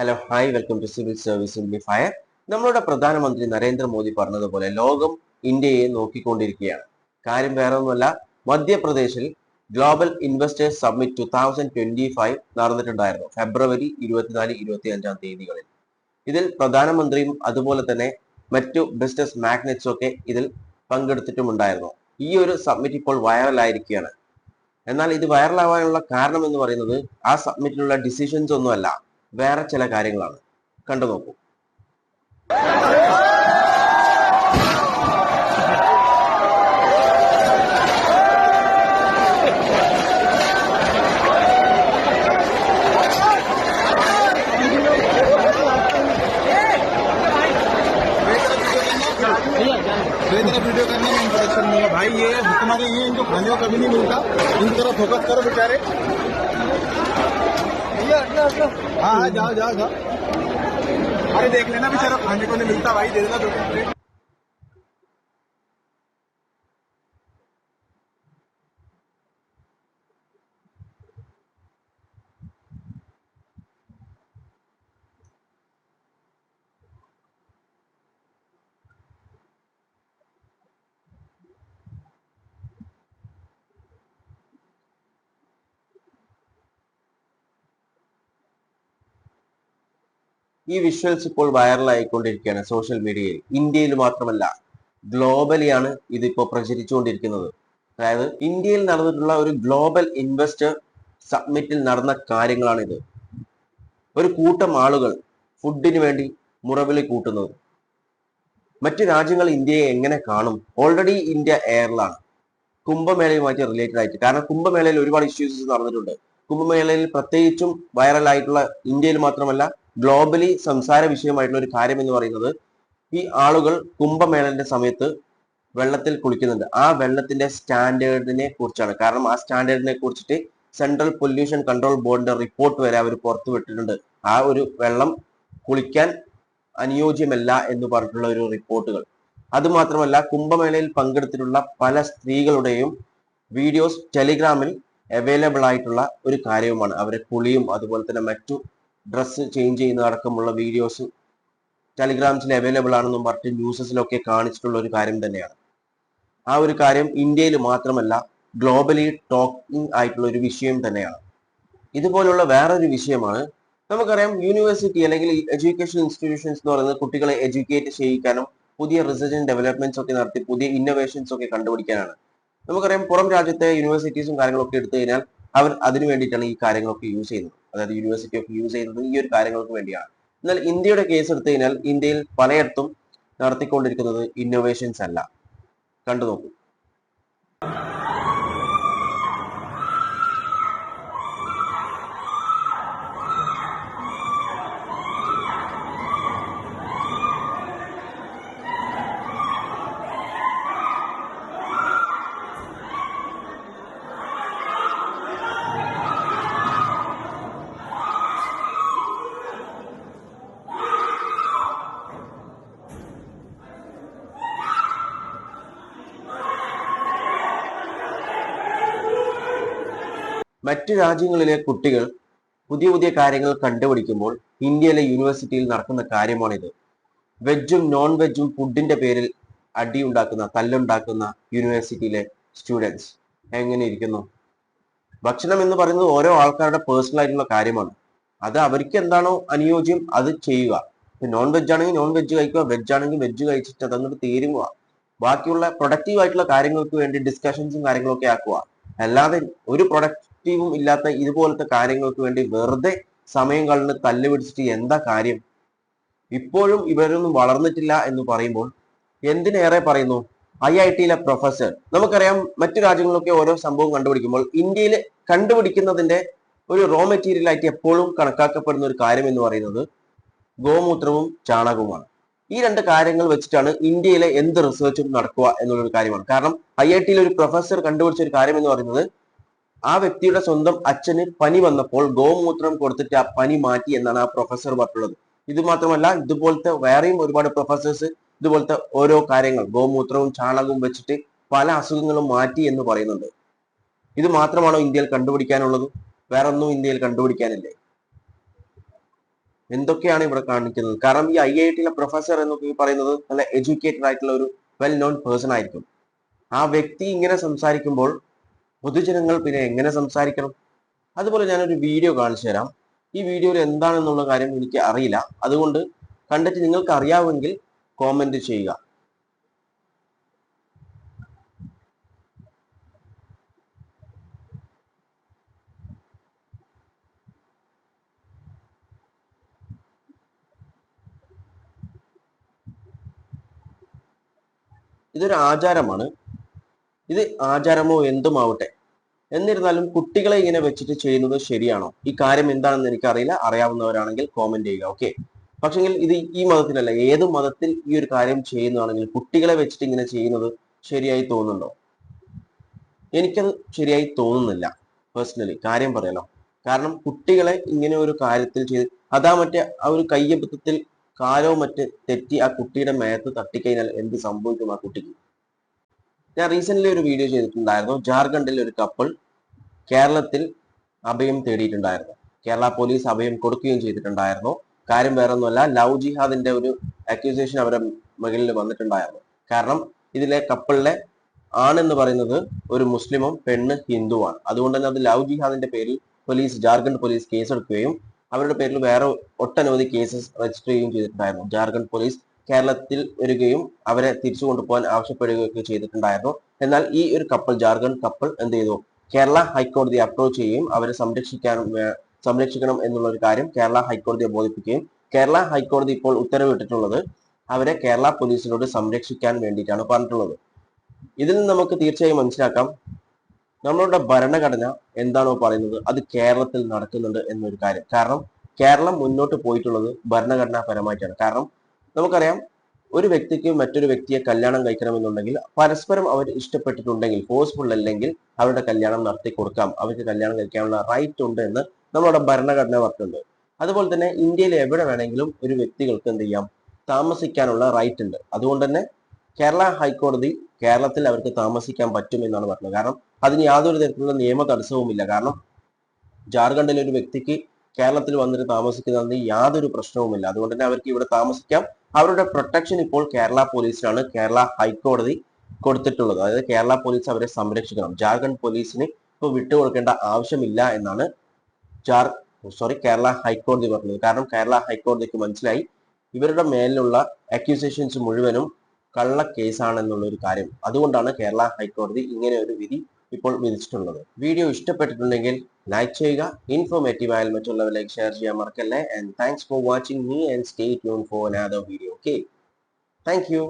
Hello hi welcome to civil service fire നമ്മളുടെ പ്രധാനമന്ത്രി നരേന്ദ്രമോദി പറഞ്ഞതുപോലെ ലോകം ഇന്ത്യയെ നോക്കിക്കൊണ്ടിരിക്കുകയാണ്. കാര്യം വേറെ ഒന്നുമല്ല മധ്യപ്രദേശിൽ global investors summit two thousand twenty five നടന്നിട്ടുണ്ടായിരുന്നു ഫെബ്രുവരി ഇരുപത്തിനാല് ഇരുപത്തി അഞ്ചാം തീയതികളിൽ. ഇതിൽ പ്രധാനമന്ത്രിയും അതുപോലെ തന്നെ മറ്റു ബിസിനസ് മാഗ്നറ്റ്സും ഒക്കെ ഇതിൽ പങ്കെടുത്തിട്ടുമുണ്ടായിരുന്നു. ഈ ഒരു സബ്മിറ്റ് ഇപ്പോൾ വൈറലായിരിക്കുകയാണ് എന്നാൽ ഇത് വൈറലാവാനുള്ള കാരണം എന്ന് പറയുന്നത് ആ സബ്മിറ്റിലുള്ള ഡിസിഷൻസ് ഒന്നുമല്ല. വേറെ ചില കാര്യങ്ങളാണ് കണ്ടു നോക്കൂ मेरी तरफ वीडियो करने में इंट्रोडक्शन नहीं है भाई ये तुम्हारे ये इनको खाने को कभी नहीं मिलता इनकी तरफ फोकस करो बेचारे हाँ हाँ जाओ जाओ जाओ। अरे देख लेना, बेचारा खाने को नहीं मिलता भाई, दे देना दो ഈ വിഷ്വൽസ് ഇപ്പോൾ വൈറലായിക്കൊണ്ടിരിക്കുകയാണ് സോഷ്യൽ മീഡിയയിൽ ഇന്ത്യയിൽ മാത്രമല്ല ഗ്ലോബലിയാണ് ഇതിപ്പോൾ പ്രചരിച്ചുകൊണ്ടിരിക്കുന്നത്. അതായത് ഇന്ത്യയിൽ നടന്നിട്ടുള്ള ഒരു ഗ്ലോബൽ ഇൻവെസ്റ്റർ സബ്മിറ്റിൽ നടന്ന കാര്യങ്ങളാണിത്. ഒരു കൂട്ടം ആളുകൾ ഫുഡിന് വേണ്ടി മുറവിളി കൂട്ടുന്നത്. മറ്റ് രാജ്യങ്ങൾ ഇന്ത്യയെ എങ്ങനെ കാണും? ഓൾറെഡി ഇന്ത്യ എയറിലാണ് കുംഭമേളയുമായിട്ട് റിലേറ്റഡ് ആയിട്ട് കാരണം കുംഭമേളയിൽ ഒരുപാട് ഇഷ്യൂസ് നടന്നിട്ടുണ്ട്. കുംഭമേളയിൽ പ്രത്യേകിച്ചും വൈറലായിട്ടുള്ള ഇന്ത്യയിൽ മാത്രമല്ല ഗ്ലോബലി സംസാര വിഷയമായിട്ടുള്ള ഒരു കാര്യം എന്ന് പറയുന്നത് ഈ ആളുകൾ കുംഭമേളന്റെ സമയത്ത് വെള്ളത്തിൽ കുളിക്കുന്നുണ്ട്. ആ വെള്ളത്തിന്റെ സ്റ്റാൻഡേർഡിനെ കുറിച്ചാണ്. കാരണം ആ സ്റ്റാൻഡേർഡിനെ കുറിച്ചിട്ട് സെൻട്രൽ പൊല്യൂഷൻ കൺട്രോൾ ബോർഡിന്റെ റിപ്പോർട്ട് വരെ അവർ പുറത്തുവിട്ടിട്ടുണ്ട് ആ ഒരു വെള്ളം കുളിക്കാൻ അനുയോജ്യമല്ല എന്ന് പറഞ്ഞിട്ടുള്ള ഒരു റിപ്പോർട്ടുകൾ. അതുമാത്രമല്ല കുംഭമേളയിൽ പങ്കെടുത്തിട്ടുള്ള പല സ്ത്രീകളുടെയും വീഡിയോസ് ടെലിഗ്രാമിൽ അവൈലബിൾ ആയിട്ടുള്ള ഒരു കാര്യവുമാണ്. അവരെ കുളിയും അതുപോലെ തന്നെ മറ്റു ഡ്രസ്സ് ചേഞ്ച് ചെയ്യുന്ന അടക്കമുള്ള വീഡിയോസ് ടെലിഗ്രാംസിൽ അവൈലബിൾ ആണെന്നും പറഞ്ഞിട്ട് ന്യൂസസിലൊക്കെ കാണിച്ചിട്ടുള്ള ഒരു കാര്യം തന്നെയാണ്. ആ ഒരു കാര്യം ഇന്ത്യയിൽ മാത്രമല്ല ഗ്ലോബലി ടോക്കിംഗ് ആയിട്ടുള്ള ഒരു വിഷയം തന്നെയാണ്. ഇതുപോലുള്ള വേറൊരു വിഷയമാണ് നമുക്കറിയാം യൂണിവേഴ്സിറ്റി അല്ലെങ്കിൽ എഡ്യൂക്കേഷൻ ഇൻസ്റ്റിറ്റ്യൂഷൻസ് എന്ന് പറയുന്നത് കുട്ടികളെ എഡ്യൂക്കേറ്റ് ചെയ്യിക്കാനും പുതിയ റിസർച്ച് ആൻഡ് ഡെവലപ്മെന്റ്സ് ഒക്കെ നടത്തി പുതിയ ഇന്നോവേഷൻസ് ഒക്കെ കണ്ടുപിടിക്കാനാണ്. നമുക്കറിയാം പുറം രാജ്യത്തെ യൂണിവേഴ്സിറ്റീസും കാര്യങ്ങളൊക്കെ എടുത്തു കഴിഞ്ഞാൽ അവർ അതിനു വേണ്ടിയിട്ടാണ് ഈ കാര്യങ്ങളൊക്കെ യൂസ് ചെയ്യുന്നത്. അതായത് യൂണിവേഴ്സിറ്റി ഓഫ് യൂസ് ചെയ്യുന്നത് ഈ ഒരു കാര്യങ്ങൾക്ക് വേണ്ടിയാണ്. എന്നാൽ ഇന്ത്യയുടെ കേസ് എടുത്തു കഴിഞ്ഞാൽ ഇന്ത്യയിൽ പലയിടത്തും നടത്തിക്കൊണ്ടിരിക്കുന്നത് ഇന്നോവേഷൻസ് അല്ല. കണ്ടു നോക്കൂ. മറ്റു രാജ്യങ്ങളിലെ കുട്ടികൾ പുതിയ പുതിയ കാര്യങ്ങൾ കണ്ടുപിടിക്കുമ്പോൾ ഇന്ത്യയിലെ യൂണിവേഴ്സിറ്റിയിൽ നടക്കുന്ന കാര്യമാണിത്. വെജും നോൺ വെജും ഫുഡിന്റെ പേരിൽ അടി ഉണ്ടാക്കുന്ന തല്ലുണ്ടാക്കുന്ന യൂണിവേഴ്സിറ്റിയിലെ സ്റ്റുഡൻസ് എങ്ങനെ ഇരിക്കുന്നു? ഭക്ഷണം എന്ന് പറയുന്നത് ഓരോ ആൾക്കാരുടെ പേഴ്സണൽ ആയിട്ടുള്ള കാര്യമാണ്. അത് അവർക്ക് എന്താണോ അനുയോജ്യം അത് ചെയ്യുക. നോൺ വെജ് ആണെങ്കിൽ നോൺ വെജ് കഴിക്കുക വെജ് ആണെങ്കിൽ വെജ് കഴിച്ചിട്ട് അതങ്ങോട്ട് തീരുക. ബാക്കിയുള്ള പ്രൊഡക്റ്റീവ് ആയിട്ടുള്ള കാര്യങ്ങൾക്ക് വേണ്ടി ഡിസ്കഷൻസും കാര്യങ്ങളൊക്കെ ആക്കുക. അല്ലാതെ ഒരു പ്രൊഡക്റ്റീവും ഇല്ലാത്ത ഇതുപോലത്തെ കാര്യങ്ങൾക്ക് വേണ്ടി വെറുതെ സമയം കളഞ്ഞ് തല്ല് പിടിച്ചിട്ട് എന്താ കാര്യം? ഇപ്പോഴും ഇവരൊന്നും വളർന്നിട്ടില്ല എന്ന് പറയുമ്പോൾ എന്തിനേറെ പറയുന്നു? ഐ ഐ ടിയിലെ പ്രൊഫസർ നമുക്കറിയാം മറ്റു രാജ്യങ്ങളൊക്കെ ഓരോ സംഭവം കണ്ടുപിടിക്കുമ്പോൾ ഇന്ത്യയിൽ കണ്ടുപിടിക്കുന്നതിന്റെ ഒരു റോ മെറ്റീരിയൽ ആയിട്ട് എപ്പോഴും കണക്കാക്കപ്പെടുന്ന ഒരു കാര്യം എന്ന് പറയുന്നത് ഗോമൂത്രവും ചാണകവുമാണ്. ഈ രണ്ട് കാര്യങ്ങൾ വെച്ചിട്ടാണ് ഇന്ത്യയിലെ എന്ത് റിസർച്ചും നടക്കുക എന്നുള്ളൊരു കാര്യമാണ്. കാരണം ഐ ഐ ടിയിൽ ഒരു പ്രൊഫസർ കണ്ടുപിടിച്ച ഒരു കാര്യം എന്ന് പറയുന്നത് ആ വ്യക്തിയുടെ സ്വന്തം അച്ഛന് പനി വന്നപ്പോൾ ഗോമൂത്രം കൊടുത്തിട്ട് ആ പനി മാറ്റി എന്നാണ് ആ പ്രൊഫസർ പറഞ്ഞിട്ടുള്ളത്. ഇത് മാത്രമല്ല ഇതുപോലത്തെ വേറെയും ഒരുപാട് പ്രൊഫസേഴ്സ് ഇതുപോലത്തെ ഓരോ കാര്യങ്ങൾ ഗോമൂത്രവും ചാണകവും വെച്ചിട്ട് പല അസുഖങ്ങളും മാറ്റി എന്ന് പറയുന്നുണ്ട്. ഇത് മാത്രമാണോ ഇന്ത്യയിൽ കണ്ടുപിടിക്കാനുള്ളത്? വേറെ ഒന്നും ഇന്ത്യയിൽ കണ്ടുപിടിക്കാനില്ലേ. എന്തൊക്കെയാണ് ഇവിടെ കാണിക്കുന്നത്? കാരണം ഈ ഐ ഐ ടിയിലെ പ്രൊഫസർ എന്നൊക്കെ പറയുന്നത് നല്ല എഡ്യൂക്കേറ്റഡ് ആയിട്ടുള്ള ഒരു വെൽ നോൺ പേഴ്സൺ ആയിരിക്കും. ആ വ്യക്തി ഇങ്ങനെ സംസാരിക്കുമ്പോൾ പൊതുജനങ്ങൾ പിന്നെ എങ്ങനെ സംസാരിക്കണം? അതുപോലെ ഞാനൊരു വീഡിയോ കാണിച്ചു തരാം. ഈ വീഡിയോയിൽ എന്താണെന്നുള്ള കാര്യം എനിക്ക് അറിയില്ല. അതുകൊണ്ട് കണ്ടിട്ട് നിങ്ങൾക്ക് അറിയാമെങ്കിൽ കോമെന്റ് ചെയ്യുക. ഇതൊരു ആചാരമാണ്. ഇത് ആചാരമോ എന്തുമാവട്ടെ? എന്നിരുന്നാലും കുട്ടികളെ ഇങ്ങനെ വെച്ചിട്ട് ചെയ്യുന്നത് ശരിയാണോ? ഈ കാര്യം എന്താണെന്ന് എനിക്കറിയില്ല. അറിയാവുന്നവരാണെങ്കിൽ കോമെന്റ് ചെയ്യുക ഓക്കെ പക്ഷെങ്കിൽ ഇത് ഈ മതത്തിലല്ല ഏത് മതത്തിൽ ഈ ഒരു കാര്യം ചെയ്യുന്നതാണെങ്കിൽ കുട്ടികളെ വെച്ചിട്ട് ഇങ്ങനെ ചെയ്യുന്നത് ശരിയായി തോന്നുന്നുണ്ടോ? എനിക്കത് ശരിയായി തോന്നുന്നില്ല പേഴ്സണലി കാര്യം പറയാലോ? കാരണം കുട്ടികളെ ഇങ്ങനെ ഒരു കാര്യത്തിൽ ചെയ്ത് അതാ മറ്റേ ആ ഒരു കയ്യബദ്ധത്തിൽ കാലോ മറ്റ് തെറ്റി ആ കുട്ടിയുടെ മേത്ത് തട്ടിക്കഴിഞ്ഞാൽ എന്ത് സംഭവിക്കും ആ കുട്ടിക്ക്? ഞാൻ റീസെന്റ് ഒരു വീഡിയോ ചെയ്തിട്ടുണ്ടായിരുന്നു. ജാർഖണ്ഡിൽ ഒരു കപ്പിൾ കേരളത്തിൽ അഭയം തേടിയിട്ടുണ്ടായിരുന്നു. കേരള പോലീസ് അഭയം കൊടുക്കുകയും ചെയ്തിട്ടുണ്ടായിരുന്നു. കാര്യം വേറെ ഒന്നുമല്ല ലവ് ജിഹാദിന്റെ ഒരു അക്യൂസേഷൻ അവരുടെ മുകളിൽ വന്നിട്ടുണ്ടായിരുന്നു. കാരണം ഇതിലെ കപ്പിളിലെ ആണെന്ന് പറയുന്നത് ഒരു മുസ്ലിമും പെണ്ണ് ഹിന്ദുവാണ്. അതുകൊണ്ട് തന്നെ അത് ലവ് ജിഹാദിന്റെ പേരിൽ പോലീസ് ജാർഖണ്ഡ് പോലീസ് കേസെടുക്കുകയും അവരുടെ പേരിൽ വേറെ ഒട്ടനവധി കേസസ് രജിസ്റ്റർ ചെയ്യുകയും ചെയ്തിട്ടുണ്ടായിരുന്നു. ജാർഖണ്ഡ് പോലീസ് കേരളത്തിൽ വരികയും അവരെ തിരിച്ചു കൊണ്ടുപോകാൻ ആവശ്യപ്പെടുകയൊക്കെ ചെയ്തിട്ടുണ്ടായിരുന്നു. എന്നാൽ ഈ ഒരു കപ്പൽ ജാർഖണ്ഡ് കപ്പൽ എന്ത് ചെയ്തു? കേരള ഹൈക്കോടതി അപ്രോച്ച് ചെയ്യുകയും അവരെ സംരക്ഷിക്കാൻ സംരക്ഷിക്കണം എന്നുള്ള ഒരു കാര്യം കേരള ഹൈക്കോടതിയെ ബോധിപ്പിക്കുകയും കേരള ഹൈക്കോടതി ഇപ്പോൾ ഉത്തരവിട്ടിട്ടുള്ളത് അവരെ കേരള പോലീസിനോട് സംരക്ഷിക്കാൻ വേണ്ടിയിട്ടാണ് പറഞ്ഞിട്ടുള്ളത്. ഇതിൽ നിന്ന് നമുക്ക് തീർച്ചയായും മനസ്സിലാക്കാം നമ്മളുടെ ഭരണഘടന എന്താണോ പറയുന്നത് അത് കേരളത്തിൽ നടക്കുന്നുണ്ട് എന്നൊരു കാര്യം. കാരണം കേരളം മുന്നോട്ട് പോയിട്ടുള്ളത് ഭരണഘടനാപരമായിട്ടാണ്. കാരണം നമുക്കറിയാം ഒരു വ്യക്തിക്ക് മറ്റൊരു വ്യക്തിയെ കല്യാണം കഴിക്കണമെന്നുണ്ടെങ്കിൽ പരസ്പരം അവർ ഇഷ്ടപ്പെട്ടിട്ടുണ്ടെങ്കിൽ ഫോഴ്സ്ഫുൾ അല്ലെങ്കിൽ അവരുടെ കല്യാണം നടത്തി കൊടുക്കാം അവർക്ക് കല്യാണം കഴിക്കാനുള്ള റൈറ്റ് ഉണ്ട് എന്ന് നമ്മുടെ ഭരണഘടന പറഞ്ഞിട്ടുണ്ട്. അതുപോലെ തന്നെ ഇന്ത്യയിൽ എവിടെ വേണമെങ്കിലും ഒരു വ്യക്തികൾക്ക് എന്ത് ചെയ്യാം? താമസിക്കാനുള്ള റൈറ്റ് ഉണ്ട്. അതുകൊണ്ട് തന്നെ കേരള ഹൈക്കോടതി കേരളത്തിൽ അവർക്ക് താമസിക്കാൻ പറ്റും എന്നാണ് പറഞ്ഞത്. കാരണം അതിന് യാതൊരു തരത്തിലുള്ള നിയമ തടസ്സവുമില്ല കാരണം ജാർഖണ്ഡിലെ ഒരു വ്യക്തിക്ക് കേരളത്തിൽ വന്നിട്ട് താമസിക്കുന്നതിന് യാതൊരു പ്രശ്നവുമില്ല. അതുകൊണ്ട് തന്നെ അവർക്ക് ഇവിടെ താമസിക്കാം. അവരുടെ പ്രൊട്ടക്ഷൻ ഇപ്പോൾ കേരള പോലീസിനാണ്. കേരള ഹൈക്കോടതി കൊടുത്തിട്ടുള്ളത്. അതായത് കേരള പോലീസ് അവരെ സംരക്ഷിക്കണം. ജാർഖണ്ഡ് പോലീസിന് ഇപ്പോൾ വിട്ടുകൊടുക്കേണ്ട ആവശ്യമില്ല എന്നാണ് ജാർ സോറി കേരള ഹൈക്കോടതി പറഞ്ഞത്. കാരണം കേരള ഹൈക്കോടതിക്ക് മനസ്സിലായി ഇവരുടെ മേലിലുള്ള അക്യൂസേഷൻസ് മുഴുവനും കള്ള കേസാണെന്നുള്ള ഒരു കാര്യം. അതുകൊണ്ടാണ് കേരള ഹൈക്കോടതി ഇങ്ങനെ ഒരു വിധി ഇപ്പോൾ വിധിച്ചിട്ടുള്ളത് വീഡിയോ ഇഷ്ടപ്പെട്ടിട്ടുണ്ടെങ്കിൽ ലൈക്ക് ചെയ്യുക ഇൻഫോർമേറ്റീവ് ആയാൽ മറ്റുള്ളവരിലേക്ക് ഷെയർ ചെയ്യാൻ മറക്കല്ലേ. And thanks for watching me and stay tune for another video okay thank you